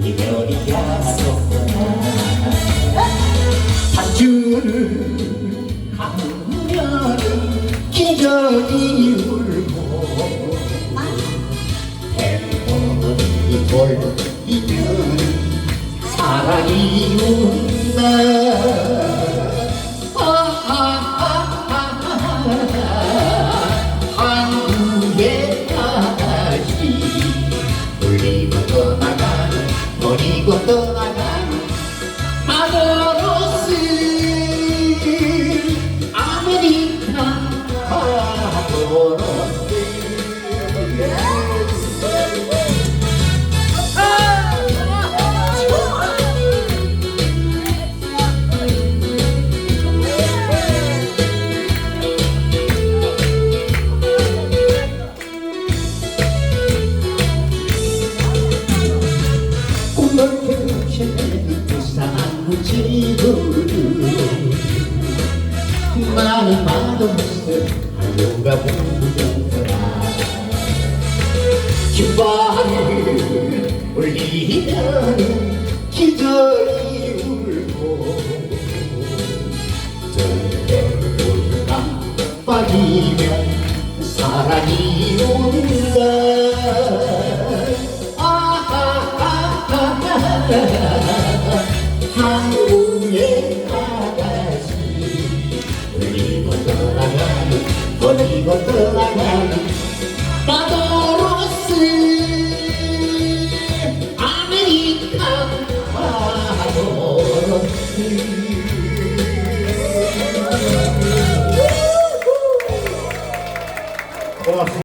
이별이 가졌구나 한 줄을 가면은 기적이 울고 행복이 돌리면 사랑이 운다 울리고 떠나가 많은 마음을 하루가 부정더라 깃발을 울리면 기절이 울고 저울가 빠지면 사랑이 온다 한국의 떠나가는 버리고 떠나가는 마도로스 아메리카 마도로스